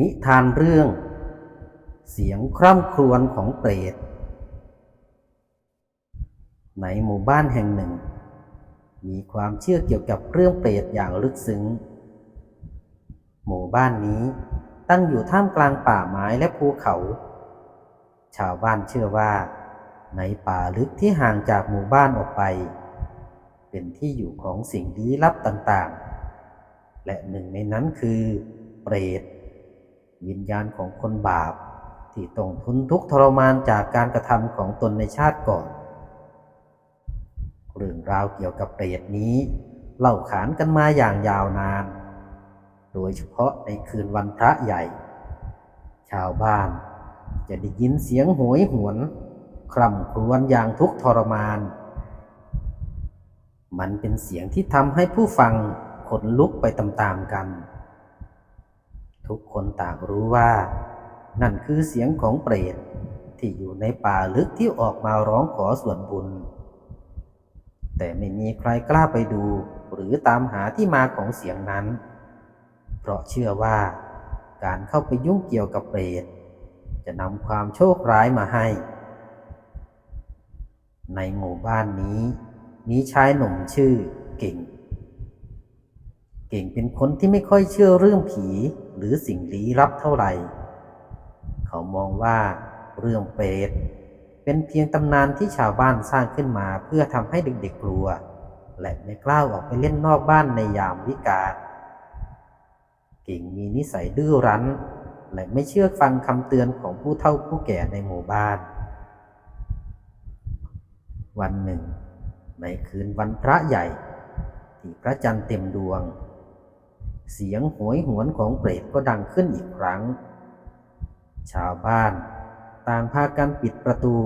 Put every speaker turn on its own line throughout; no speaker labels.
นิทานเรื่อง เสียงคร่ำครวญของเปรต ในหมู่บ้านแห่งหนึ่ง มีความเชื่อเกี่ยวกับเรื่องเปรตอย่างลึกซึ้ง หมู่บ้านนี้ตั้งอยู่ท่ามกลางป่าไม้และภูเขา ชาวบ้านเชื่อว่า ในป่าลึกที่ห่างจากหมู่บ้านออกไป เป็นที่อยู่ของสิ่งลี้ลับต่างๆ และหนึ่งในนั้นคือเปรต วิญญาณของคนบาป ที่ต้องทุนทุกข์ทรมานจากการกระทำของตนในชาติก่อน เรื่องราวเกี่ยวกับเปรตนี้เล่าขานกันมาอย่างยาวนาน โดยเฉพาะในคืนวันพระใหญ่ ชาวบ้านจะได้ยินเสียงโหยหวน คร่ำครวญอย่างทุกข์ทรมาน มันเป็นเสียงที่ทำให้ผู้ฟังขนลุกไปตามๆกัน ทุกคนต่างรู้ว่า นั่นคือเสียงของเปรตที่อยู่ในป่าลึกที่ออกมาร้องขอส่วนบุญ แต่ไม่มีใครกล้าไปดูหรือตามหาที่มาของเสียงนั้น เพราะเชื่อว่าการเข้าไปยุ่งเกี่ยวกับเปรตจะนำความโชคร้ายมาให้ ในหมู่บ้านนี้ มีชายหนุ่มชื่อเก่ง เก่งเป็นคนที่ไม่ค่อยเชื่อเรื่องผี รือสิ่งลี้ลับเท่าไหร่ เขามองว่าเรื่องเปรตเป็นเพียงตำนานที่ชาวบ้านสร้างขึ้นมาเพื่อทำให้เด็กๆกลัว และไม่กล้าออกไปเล่นนอกบ้านในยามวิกาลเก่งมีนิสัยดื้อรั้น และไม่เชื่อฟังคำเตือนของผู้เฒ่าผู้แก่ในหมู่บ้าน วันหนึ่ง ในคืนวันพระใหญ่ ที่พระจันทร์เต็มดวง เสียงโหยหวนของเปรตก็ดังขึ้นอีกครั้ง ชาวบ้านต่างพากันปิดประตู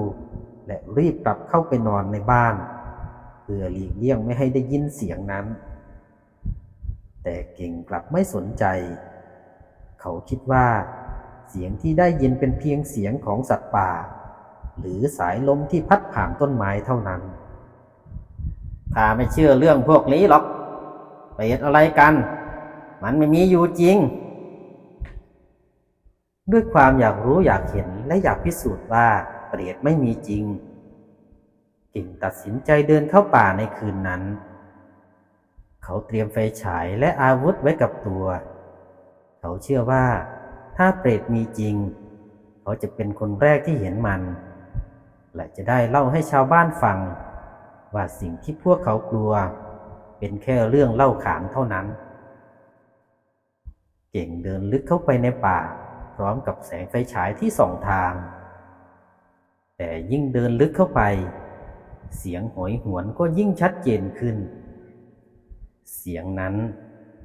และรีบกลับเข้าไปนอนในบ้านเพื่อหลีกเลี่ยงไม่ให้ได้ยินเสียงนั้น แต่เก่งกลับไม่สนใจ เขาคิดว่า เสียงที่ได้ยินเป็นเพียงเสียงของสัตว์ป่า หรือสายลมที่พัดผ่านต้นไม้เท่านั้นข้าไม่เชื่อเรื่องพวกนี้หรอกเปรตอะไรกัน มันไม่มีอยู่จริง ด้วยความอยากรู้อยากเห็นและอยากพิสูจน์ว่าเปรตไม่มีจริง กิ่งตัดสินใจเดินเข้าป่าในคืนนั้น เขาเตรียมไฟฉายและอาวุธไว้กับตัว เขาเชื่อว่าถ้าเปรตมีจริง เขาจะเป็นคนแรกที่เห็นมัน และจะได้เล่าให้ชาวบ้านฟัง ว่าสิ่งที่พวกเขากลัว เป็นแค่เรื่องเล่าขานเท่านั้น เก่งเดินลึกเข้าไปในป่า พร้อมกับแสงไฟฉายที่ส่องทาง แต่ยิ่งเดินลึกเข้าไป เสียงหอยหวนก็ยิ่งชัดเจนขึ้น เสียงนั้น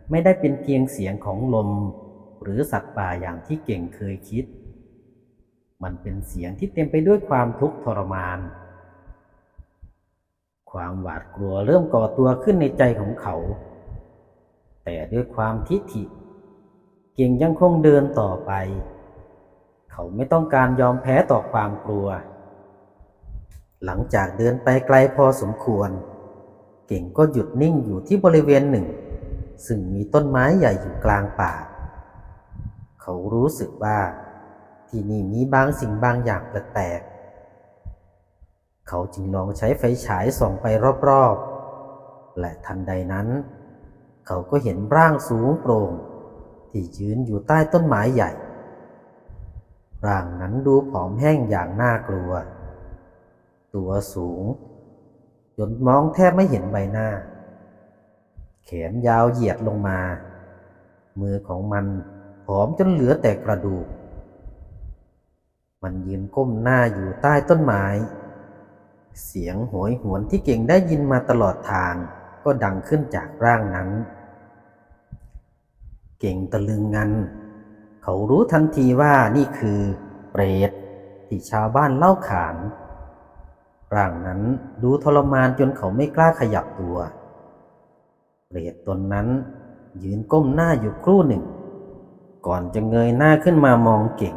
ไม่ได้เป็นเพียงเสียงของลม หรือสัตว์ป่าอย่างที่เก่งเคยคิด มันเป็นเสียงที่เต็มไปด้วยความทุกข์ทรมาน ความหวาดกลัวเริ่มก่อตัวขึ้นในใจของเขา แต่ด้วยความทิฐิ เก่งยังคงเดินต่อไป เขาไม่ต้องการยอมแพ้ต่อความกลัว หลังจากเดินไปไกลพอสมควร เก่งก็หยุดนิ่งอยู่ที่บริเวณหนึ่ง ซึ่งมีต้นไม้ใหญ่อยู่กลางป่า เขารู้สึกว่า ที่นี่มีบางสิ่งบางอย่างแปลกๆเขาจึงลองใช้ไฟฉายส่องไปรอบๆ และทันใดนั้น เขาก็เห็นร่างสูงโปร่ง ที่ยืนอยู่ใต้ต้นไม้ใหญ่ ร่างนั้นดูผอมแห้งอย่างน่ากลัว ตัวสูงจนมองแทบไม่เห็นใบหน้า แขนยาวเหยียดลงมา มือของมันผอมจนเหลือแต่กระดูก มันยืนก้มหน้าอยู่ใต้ต้นไม้ เสียงโหยหวนที่เก่งได้ยินมาตลอดทางก็ดังขึ้นจากร่างนั้น เก่งตะลึงงัน เขารู้ทันทีว่านี่คือเปรตที่ชาวบ้านเล่าขาน ร่างนั้นดูทรมานจนเขาไม่กล้าขยับตัว เปรตตนนั้นยืนก้มหน้าอยู่ครู่หนึ่ง ก่อนจะเงยหน้าขึ้นมามองเก่ง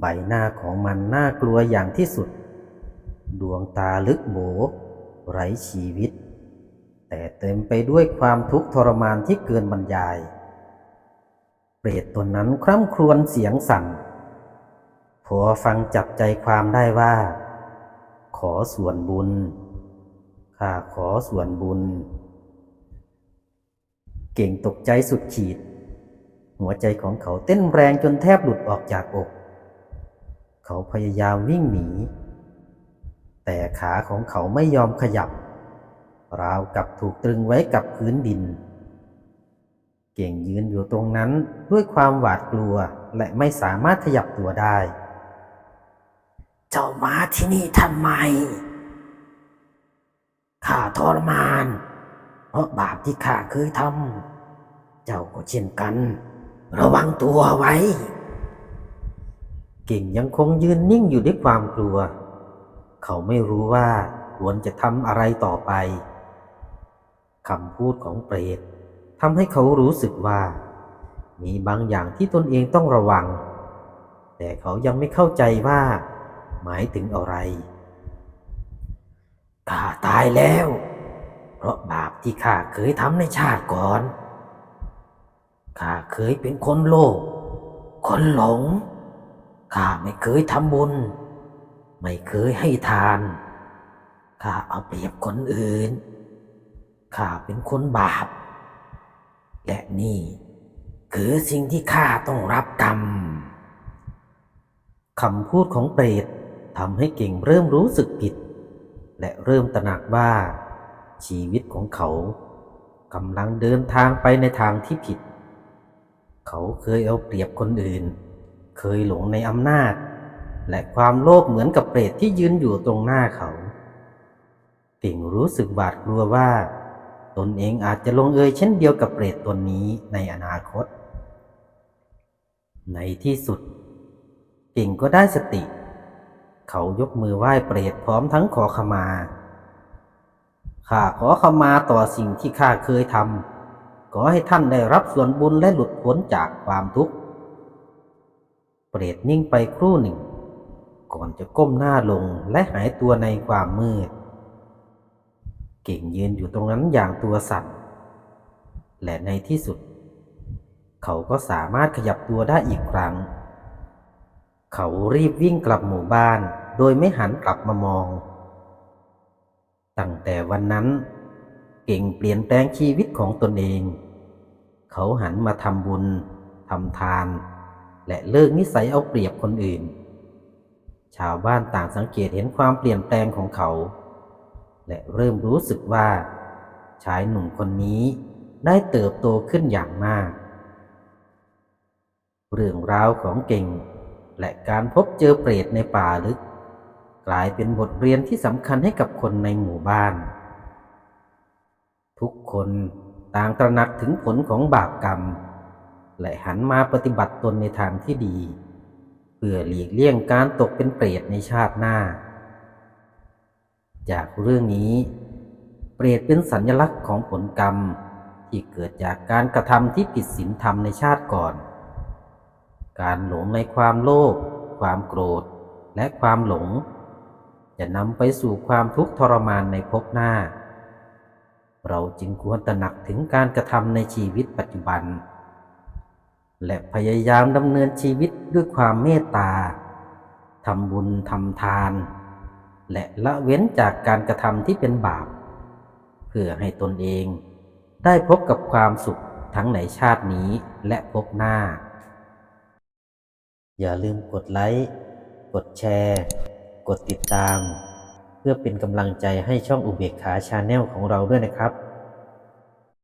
ใบหน้าของมันน่ากลัวอย่างที่สุด ดวงตาลึกโบไร้ชีวิต แต่เต็มไปด้วยความทุกข์ทรมานที่เกินบรรยาย เปรตตนนั้นคร่ำครวญเสียงสั่นพอฟังจับใจความได้ว่า ขอส่วนบุญ ข้าขอส่วนบุญ เก่งตกใจสุดขีด หัวใจของเขาเต้นแรงจนแทบหลุดออกจากอก เขาพยายามวิ่งหนี แต่ขาของเขาไม่ยอมขยับ ราวกับถูกตรึงไว้กับพื้นดิน เก่งยืนอยู่ตรงนั้นด้วยความหวาดกลัวและไม่สามารถขยับตัวได้ เจ้ามาที่นี่ทำไม ข้าทรมาน เพราะบาปที่ข้าเคยทำ เจ้าก็เช่นกัน ระวังตัวไว้ เก่งยังคงยืนนิ่งอยู่ด้วยความกลัว เขาไม่รู้ว่าควรจะทำอะไรต่อไปคำพูดของเปรต ทำให้เขารู้สึกว่า มีบางอย่างที่ตนเองต้องระวัง แต่เขายังไม่เข้าใจว่า หมายถึงอะไรข้าตายแล้ว เพราะบาปที่ข้าเคยทำในชาติก่อนข้าเคยเป็นคนโลภคนหลงข้าไม่เคยทำบุญ ไม่เคยให้ทานข้าเอาเปรียบคนอื่นข้าเป็นคนบาป และนี่ คือสิ่งที่ข้าต้องรับกรรมคำพูดของเปรตทำให้เก่งเริ่มรู้สึกผิด และเริ่มตระหนักว่า ชีวิตของเขากำลังเดินทางไปในทางที่ผิด เขาเคยเอาเปรียบคนอื่น เคยหลงในอำนาจ และความโลภเหมือนกับเปรตที่ยืนอยู่ตรงหน้าเขา เก่งรู้สึกหวาดกลัวว่า ตนเองอาจจะลงเอยเช่นเดียวกับเปรตตนนี้ในอนาคต ในที่สุด เก่งก็ได้สติ เขายกมือไหว้เปรตพร้อมทั้งขอขมาข้าขอขมาต่อสิ่งที่ข้าเคยทำขอให้ท่านได้รับส่วนบุญและหลุดพ้นจากความทุกข์ เปรตนิ่งไปครู่หนึ่ง ก่อนจะก้มหน้าลงและหายตัวในความมืด เก่งยืนอยู่ตรงนั้นอย่างตัวสั่น และในที่สุด เขาก็สามารถขยับตัวได้อีกครั้ง เขารีบวิ่งกลับหมู่บ้าน โดยไม่หันกลับมามอง ตั้งแต่วันนั้น เก่งเปลี่ยนแปลงชีวิตของตนเอง เขาหันมาทำบุญทำทาน และเลิกนิสัยเอาเปรียบคนอื่น ชาวบ้านต่างสังเกตเห็นความเปลี่ยนแปลงของเขา และเริ่มรู้สึกว่าชายหนุ่มคนนี้ได้เติบโตขึ้นอย่างมาก เรื่องราวของเก่ง และการพบเจอเปรตในป่าลึก กลายเป็นบทเรียนที่สำคัญให้กับคนในหมู่บ้าน ทุกคนต่างตระหนักถึงผลของบาปกรรม และหันมาปฏิบัติตนในทางที่ดี เพื่อหลีกเลี่ยงการตกเป็นเปรตในชาติหน้า จากเรื่องนี้ เปรตเป็นสัญลักษณ์ของผลกรรมที่เกิดจากการกระทำที่ผิดศีลธรรมในชาติก่อน การหลงในความโลภความโกรธ และความหลง จะนำไปสู่ความทุกข์ทรมานในภพหน้า เราจึงควรตระหนักถึงการกระทำในชีวิตปัจจุบัน และพยายามดำเนินชีวิตด้วยความเมตตาทำบุญทำทาน และละเว้นจากการกระทำที่เป็นบาป เพื่อให้ตนเองได้พบกับความสุขทั้งในชาตินี้และพบหน้า อย่าลืมกดไลค์ กดแชร์ กดติดตาม เพื่อเป็นกำลังใจให้ช่องอุเบกขาชาแนลของเราด้วยนะครับ